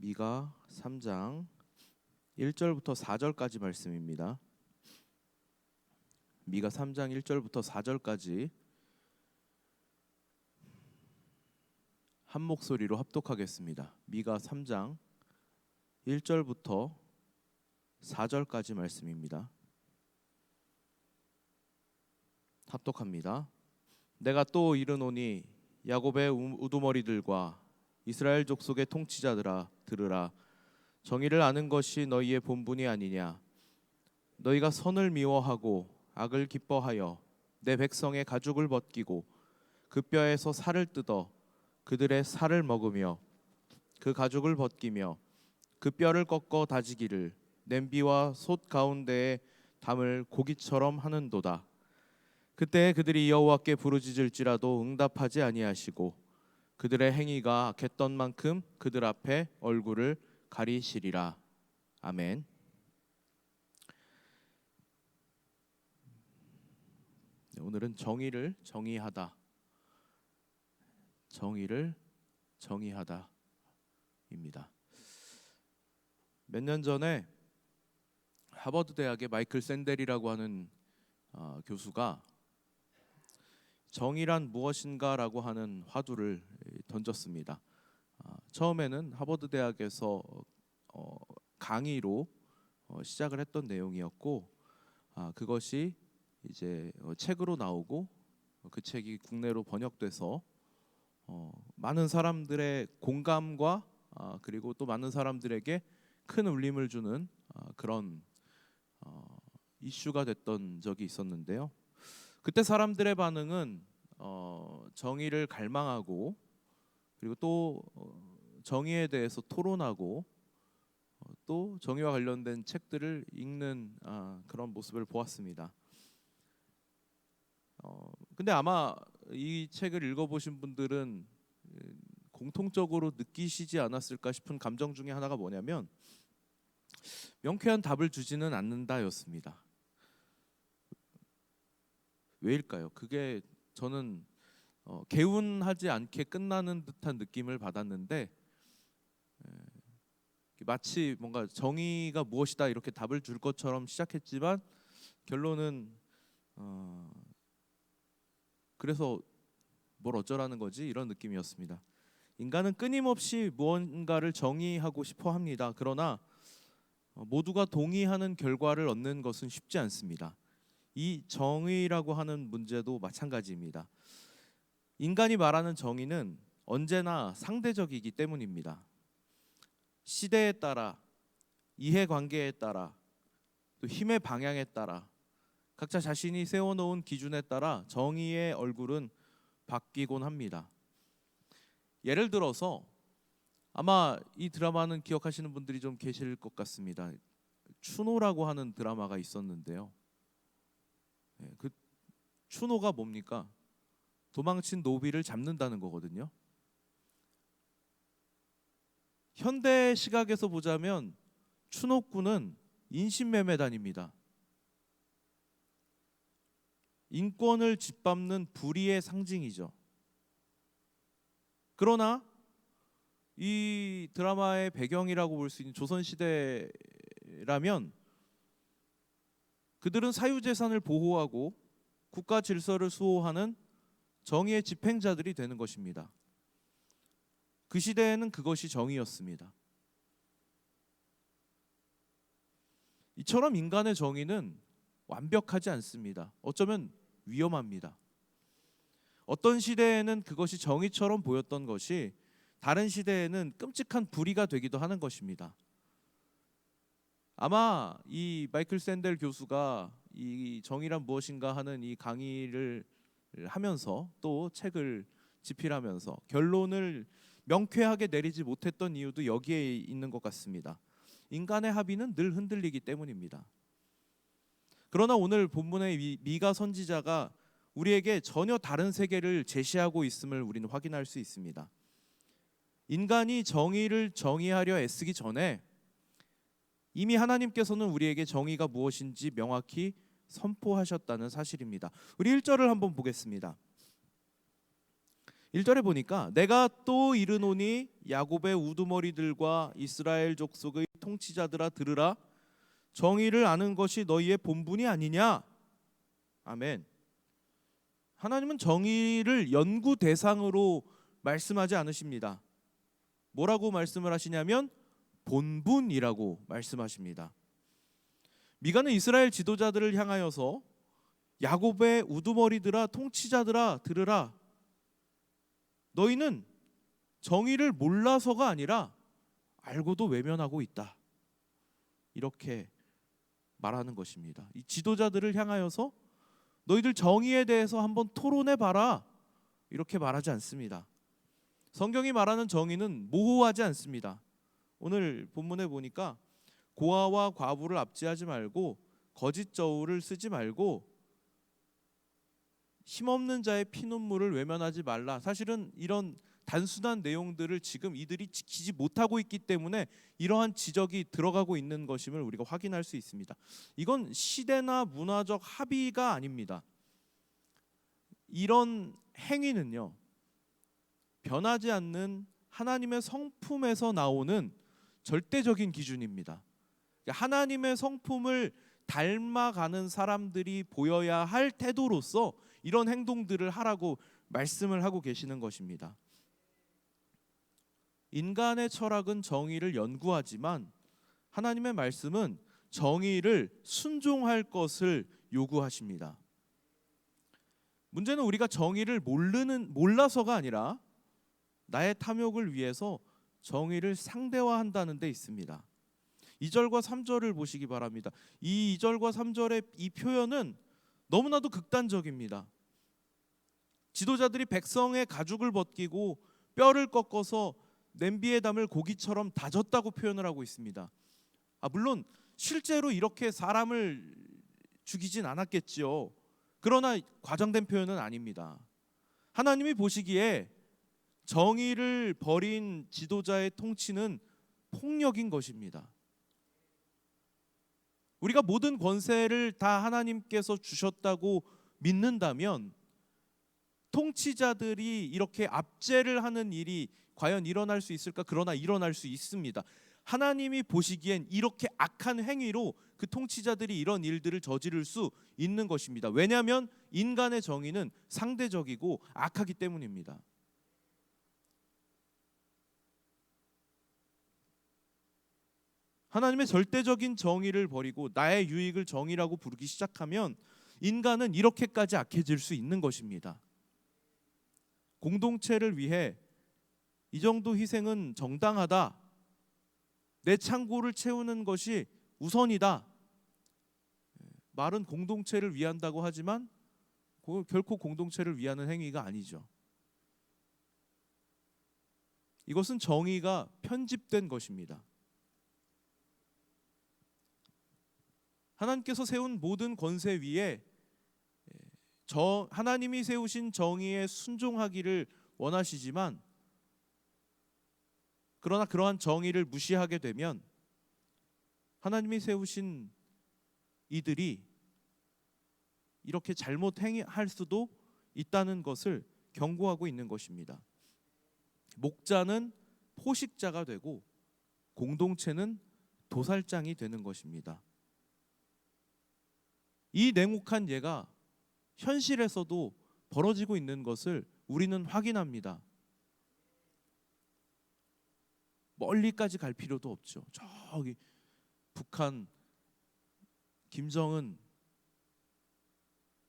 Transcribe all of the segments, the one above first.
미가 3장 1절부터 4절까지 말씀입니다. 미가 3장 1절부터 4절까지 한 목소리로 합독하겠습니다. 미가 3장 1절부터 4절까지 말씀입니다. 합독합니다. 내가 또 이르노니 야곱의 우- 우두머리들과 이스라엘 족속의 통치자들아 들으라. 정의를 아는 것이 너희의 본분이 아니냐? 너희가 선을 미워하고 악을 기뻐하여 내 백성의 가죽을 벗기고 그 뼈에서 살을 뜯어 그들의 살을 먹으며 그 가죽을 벗기며 그 뼈를 꺾어 다지기를 냄비와 솥 가운데에 담을 고기처럼 하는도다. 그때 그들이 여호와께 부르짖을지라도 응답하지 아니하시고 그들의 행위가 악했던 만큼 그들 앞에 얼굴을 가리시리라. 아멘. 네, 오늘은 정의를 정의하다. 정의를 정의하다입니다. 몇 년 전에 하버드 대학의 마이클 샌델이라고 하는 어, 교수가 정의란 무엇인가라고 하는 화두를 던졌습니다. 아, 처음에는 하버드 대학에서 어, 강의로 어, 시작을 했던 내용이었고 아, 그것이 이제 어, 책으로 나오고 어, 그 책이 국내로 번역돼서 어, 많은 사람들의 공감과 아, 그리고 또 많은 사람들에게 큰 울림을 주는 아, 그런 어, 이슈가 됐던 적이 있었는데요. 그때 사람들의 반응은 어, 정의를 갈망하고 그리고 또 어, 정의에 대해서 토론하고 어, 또 정의와 관련된 책들을 읽는 아, 그런 모습을 보았습니다. 어, 근데 아마 이 책을 읽어보신 분들은 음, 공통적으로 느끼시지 않았을까 싶은 감정 중에 하나가 뭐냐면 명쾌한 답을 주지는 않는다였습니다. 왜일까요? 그게 저는 어, 개운하지 않게 끝나는 듯한 느낌을 받았는데 에, 마치 뭔가 정의가 무엇이다 이렇게 답을 줄 것처럼 시작했지만 결론은 어, 그래서 뭘 어쩌라는 거지 이런 느낌이었습니다. 인간은 끊임없이 무언가를 정의하고 싶어 합니다. 그러나 어, 모두가 동의하는 결과를 얻는 것은 쉽지 않습니다. 이 정의라고 하는 문제도 마찬가지입니다. 인간이 말하는 정의는 언제나 상대적이기 때문입니다. 시대에 따라 이해 관계에 따라 또 힘의 방향에 따라 각자 자신이 세워놓은 기준에 따라 정의의 얼굴은 바뀌곤 합니다. 예를 들어서 아마 이 드라마는 기억하시는 분들이 좀 계실 것 같습니다. 추노라고 하는 드라마가 있었는데요. 예, 그 추노가 뭡니까? 도망친 노비를 잡는다는 거거든요. 현대 시각에서 보자면 추노꾼은 인신매매단입니다. 인권을 짓밟는 불의의 상징이죠. 그러나 이 드라마의 배경이라고 볼 수 있는 조선 시대라면 그들은 사유재산을 보호하고 국가 질서를 수호하는 정의의 집행자들이 되는 것입니다. 그 시대에는 그것이 정의였습니다. 이처럼 인간의 정의는 완벽하지 않습니다. 어쩌면 위험합니다. 어떤 시대에는 그것이 정의처럼 보였던 것이 다른 시대에는 끔찍한 불의가 되기도 하는 것입니다. 아마 이 마이클 샌델 교수가 이 정의란 무엇인가 하는 이 강의를 하면서 또 책을 집필하면서 결론을 명쾌하게 내리지 못했던 이유도 여기에 있는 것 같습니다. 인간의 합의는 늘 흔들리기 때문입니다. 그러나 오늘 본문의 미- 미가 선지자가 우리에게 전혀 다른 세계를 제시하고 있음을 우리는 확인할 수 있습니다. 인간이 정의를 정의하려 애쓰기 전에 이미 하나님께서는 우리에게 정의가 무엇인지 명확히 선포하셨다는 사실입니다. 우리 1절을 한번 보겠습니다. 1절에 보니까 내가 또 이르노니 야곱의 우두머리들과 이스라엘 족속의 통치자들아 들으라 정의를 아는 것이 너희의 본분이 아니냐 아멘 하나님은 정의를 연구 대상으로 말씀하지 않으십니다 뭐라고 말씀을 하시냐면 본분이라고 말씀하십니다 미가는 이스라엘 지도자들을 향하여서 야곱의 우두머리들아 통치자들아 들으라 너희는 정의를 몰라서가 아니라 알고도 외면하고 있다. 이렇게 말하는 것입니다. 이 지도자들을 향하여서 너희들 정의에 대해서 한번 토론해 봐라. 이렇게 말하지 않습니다. 성경이 말하는 정의는 모호하지 않습니다. 오늘 본문에 보니까 고아와 과부를 압제하지 말고 거짓 저울을 쓰지 말고 힘없는 자의 피눈물을 외면하지 말라. 사실은 이런 단순한 내용들을 지금 이들이 지키지 못하고 있기 때문에 이러한 지적이 들어가고 있는 것임을 우리가 확인할 수 있습니다. 이건 시대나 문화적 합의가 아닙니다. 이런 행위는요. 변하지 않는 하나님의 성품에서 나오는 절대적인 기준입니다. 하나님의 성품을 닮아가는 사람들이 보여야 할 태도로서 이런 행동들을 하라고 말씀을 하고 계시는 것입니다. 인간의 철학은 정의를 연구하지만 하나님의 말씀은 정의를 순종할 것을 요구하십니다. 문제는 우리가 정의를 모르는 몰라서가 아니라 나의 탐욕을 위해서 정의를 상대화한다는 데 있습니다. 2절과 3절을 보시기 바랍니다. 이 2절과 3절의 이 표현은 너무나도 극단적입니다. 지도자들이 백성의 가죽을 벗기고 뼈를 꺾어서 냄비에 담을 고기처럼 다졌다고 표현을 하고 있습니다. 아 물론 실제로 이렇게 사람을 죽이진 않았겠지요. 그러나 과장된 표현은 아닙니다. 하나님이 보시기에 정의를 버린 지도자의 통치는 폭력인 것입니다. 우리가 모든 권세를 다 하나님께서 주셨다고 믿는다면 통치자들이 이렇게 압제를 하는 일이 과연 일어날 수 있을까? 그러나 일어날 수 있습니다. 하나님이 보시기엔 이렇게 악한 행위로 그 통치자들이 이런 일들을 저지를 수 있는 것입니다. 왜냐하면 인간의 정의는 상대적이고 악하기 때문입니다. 하나님의 절대적인 정의를 버리고 나의 유익을 정의라고 부르기 시작하면 인간은 이렇게까지 악해질 수 있는 것입니다. 공동체를 위해 이 정도 희생은 정당하다. 내 창고를 채우는 것이 우선이다. 말은 공동체를 위한다고 하지만 결코 공동체를 위하는 행위가 아니죠. 이것은 정의가 편집된 것입니다. 하나님께서 세운 모든 권세 위에 저 하나님이 세우신 정의에 순종하기를 원하시지만 그러나 그러한 정의를 무시하게 되면 하나님이 세우신 이들이 이렇게 잘못 행할 수도 있다는 것을 경고하고 있는 것입니다. 목자는 포식자가 되고 공동체는 도살장이 되는 것입니다. 이 냉혹한 예가 현실에서도 벌어지고 있는 것을 우리는 확인합니다. 멀리까지 갈 필요도 없죠. 저기 북한 김정은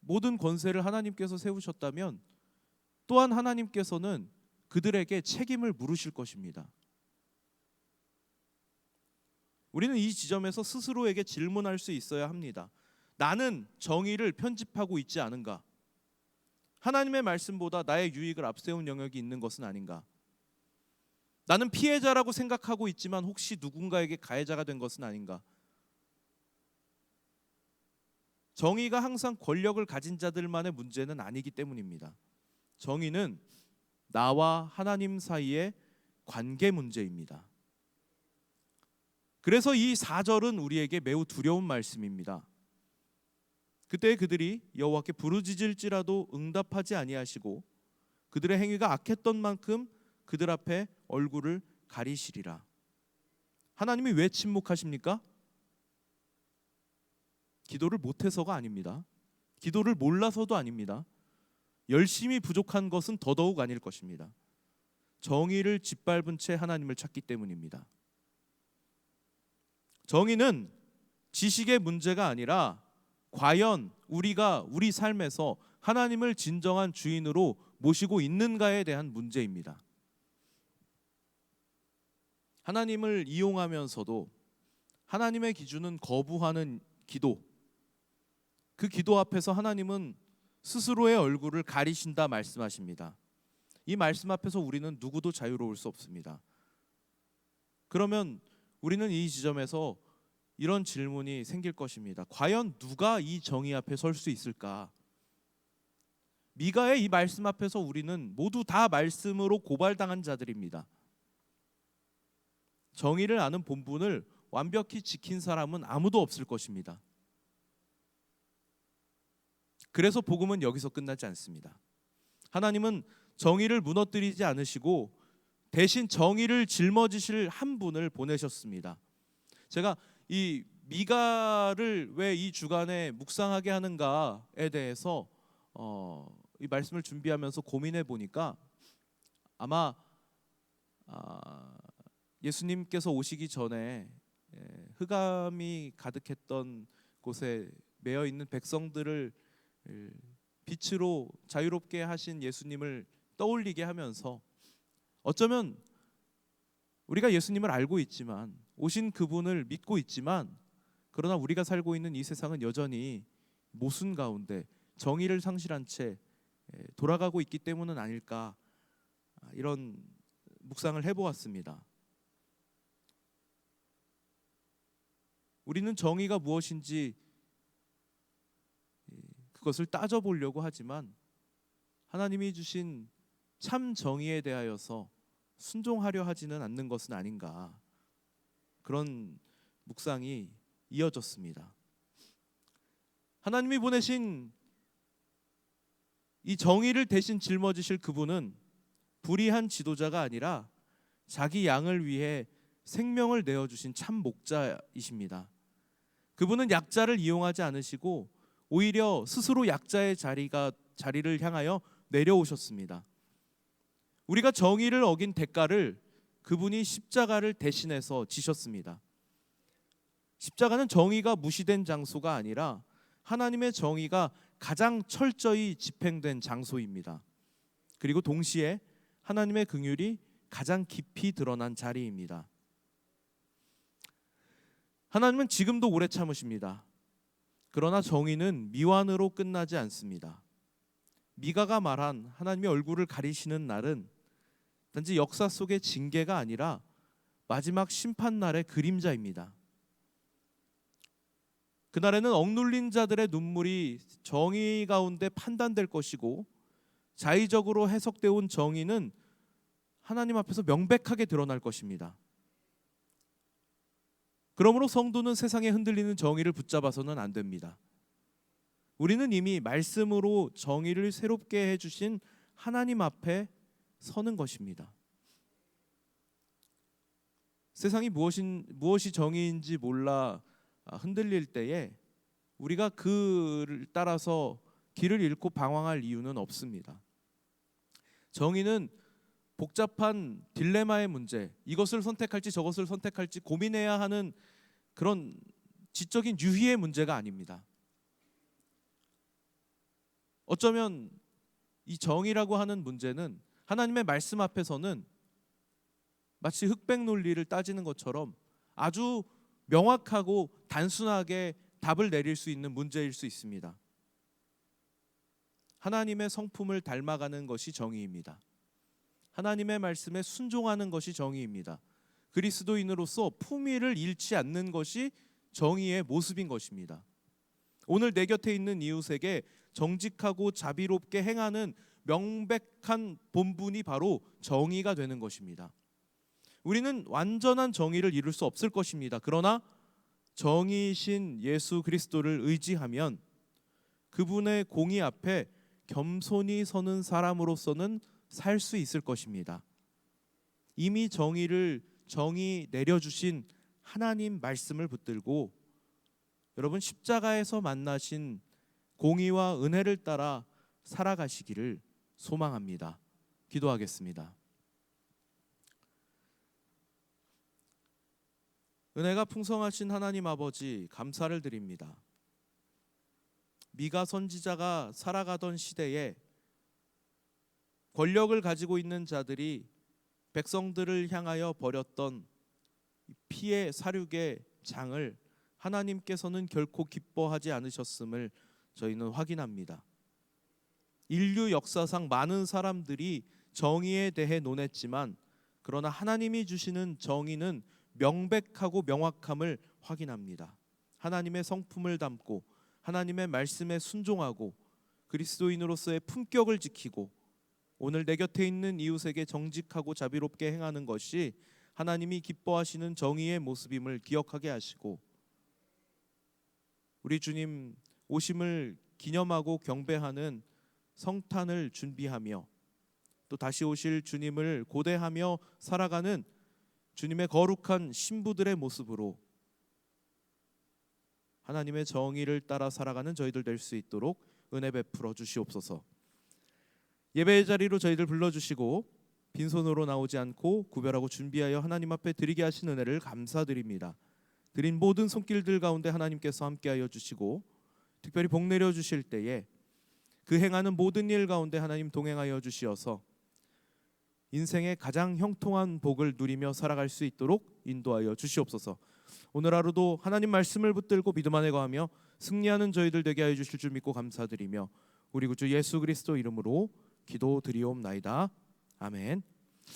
모든 권세를 하나님께서 세우셨다면 또한 하나님께서는 그들에게 책임을 물으실 것입니다. 우리는 이 지점에서 스스로에게 질문할 수 있어야 합니다. 나는 정의를 편집하고 있지 않은가? 하나님의 말씀보다 나의 유익을 앞세운 영역이 있는 것은 아닌가? 나는 피해자라고 생각하고 있지만 혹시 누군가에게 가해자가 된 것은 아닌가? 정의가 항상 권력을 가진 자들만의 문제는 아니기 때문입니다. 정의는 나와 하나님 사이의 관계 문제입니다. 그래서 이 4절은 우리에게 매우 두려운 말씀입니다. 그때 그들이 여호와께 부르짖을지라도 응답하지 아니하시고 그들의 행위가 악했던 만큼 그들 앞에 얼굴을 가리시리라. 하나님이 왜 침묵하십니까? 기도를 못해서가 아닙니다. 기도를 몰라서도 아닙니다. 열심히 부족한 것은 더더욱 아닐 것입니다. 정의를 짓밟은 채 하나님을 찾기 때문입니다. 정의는 지식의 문제가 아니라 과연 우리가 우리 삶에서 하나님을 진정한 주인으로 모시고 있는가에 대한 문제입니다. 하나님을 이용하면서도 하나님의 기준은 거부하는 기도. 그 기도 앞에서 하나님은 스스로의 얼굴을 가리신다 말씀하십니다. 이 말씀 앞에서 우리는 누구도 자유로울 수 없습니다. 그러면 우리는 이 지점에서 이런 질문이 생길 것입니다. 과연 누가 이 정의 앞에 설 수 있을까? 미가의 이 말씀 앞에서 우리는 모두 다 말씀으로 고발당한 자들입니다. 정의를 아는 본분을 완벽히 지킨 사람은 아무도 없을 것입니다. 그래서 복음은 여기서 끝나지 않습니다. 하나님은 정의를 무너뜨리지 않으시고 대신 정의를 짊어지실 한 분을 보내셨습니다. 제가 이 미가를 왜 이 주간에 묵상하게 하는가에 대해서 어, 이 말씀을 준비하면서 고민해 보니까 아마 아, 예수님께서 오시기 전에 예, 흑암이 가득했던 곳에 매여 있는 백성들을 예, 빛으로 자유롭게 하신 예수님을 떠올리게 하면서 어쩌면 우리가 예수님을 알고 있지만 오신 그분을 믿고 있지만 그러나 우리가 살고 있는 이 세상은 여전히 모순 가운데 정의를 상실한 채 예, 돌아가고 있기 때문은 아닐까 아, 이런 묵상을 해보았습니다. 우리는 정의가 무엇인지 예, 그것을 따져보려고 하지만 하나님이 주신 참 정의에 대하여서 순종하려 하지는 않는 것은 아닌가 그런 묵상이 이어졌습니다. 하나님이 보내신 이 정의를 대신 짊어지실 그분은 불의한 지도자가 아니라 자기 양을 위해 생명을 내어 주신 참 목자이십니다. 그분은 약자를 이용하지 않으시고 오히려 스스로 약자의 자리가 자리를 향하여 내려오셨습니다. 우리가 정의를 어긴 대가를 그분이 십자가를 대신해서 지셨습니다. 십자가는 정의가 무시된 장소가 아니라 하나님의 정의가 가장 철저히 집행된 장소입니다. 그리고 동시에 하나님의 긍휼이 가장 깊이 드러난 자리입니다. 하나님은 지금도 오래 참으십니다. 그러나 정의는 미완으로 끝나지 않습니다. 미가가 말한 하나님의 얼굴을 가리시는 날은 단지 역사 속의 징계가 아니라 마지막 심판 날의 그림자입니다. 그날에는 억눌린 자들의 눈물이 정의 가운데 판단될 것이고 자의적으로 해석되어 온 정의는 하나님 앞에서 명백하게 드러날 것입니다. 그러므로 성도는 세상에 흔들리는 정의를 붙잡아서는 안 됩니다. 우리는 이미 말씀으로 정의를 새롭게 해주신 하나님 앞에 서는 것입니다. 세상이 무엇인 무엇이 정의인지 몰라 흔들릴 때에 우리가 그를 따라서 길을 잃고 방황할 이유는 없습니다. 정의는 복잡한 딜레마의 문제, 이것을 선택할지 저것을 선택할지 고민해야 하는 그런 지적인 유희의 문제가 아닙니다. 어쩌면 이 정의라고 하는 문제는 하나님의 말씀 앞에서는 마치 흑백 논리를 따지는 것처럼 아주 명확하고 단순하게 답을 내릴 수 있는 문제일 수 있습니다. 하나님의 성품을 닮아가는 것이 정의입니다. 하나님의 말씀에 순종하는 것이 정의입니다. 그리스도인으로서 품위를 잃지 않는 것이 정의의 모습인 것입니다. 오늘 내 곁에 있는 이웃에게 정직하고 자비롭게 행하는 명백한 본분이 바로 정의가 되는 것입니다. 우리는 완전한 정의를 이룰 수 없을 것입니다. 그러나 정의신 예수 그리스도를 의지하면 그분의 공의 앞에 겸손히 서는 사람으로서는 살 수 있을 것입니다. 이미 정의를 정의 내려주신 하나님 말씀을 붙들고 여러분 십자가에서 만나신 공의와 은혜를 따라 살아가시기를 소망합니다. 기도하겠습니다. 은혜가 풍성하신 하나님 아버지 감사를 드립니다. 미가 선지자가 살아가던 시대에 권력을 가지고 있는 자들이 백성들을 향하여 벌였던 피의 사륙의 장을 하나님께서는 결코 기뻐하지 않으셨음을 저희는 확인합니다. 인류 역사상 많은 사람들이 정의에 대해 논했지만 그러나 하나님이 주시는 정의는 명백하고 명확함을 확인합니다. 하나님의 성품을 담고 하나님의 말씀에 순종하고 그리스도인으로서의 품격을 지키고 오늘 내 곁에 있는 이웃에게 정직하고 자비롭게 행하는 것이 하나님이 기뻐하시는 정의의 모습임을 기억하게 하시고 우리 주님 오심을 기념하고 경배하는 성탄을 준비하며 또 다시 오실 주님을 고대하며 살아가는 주님의 거룩한 신부들의 모습으로 하나님의 정의를 따라 살아가는 저희들 될 수 있도록 은혜 베풀어 주시옵소서. 예배의 자리로 저희들 불러 주시고 빈손으로 나오지 않고 구별하고 준비하여 하나님 앞에 드리게 하신 은혜를 감사드립니다. 드린 모든 손길들 가운데 하나님께서 함께하여 주시고 특별히 복 내려 주실 때에 그 행하는 모든 일 가운데 하나님 동행하여 주시어서 인생의 가장 형통한 복을 누리며 살아갈 수 있도록 인도하여 주시옵소서. 오늘 하루도 하나님 말씀을 붙들고 믿음 안에 거하며 승리하는 저희들 되게 하여 주실 줄 믿고 감사드리며 우리 구주 예수 그리스도 이름으로 기도드리옵나이다. 아멘.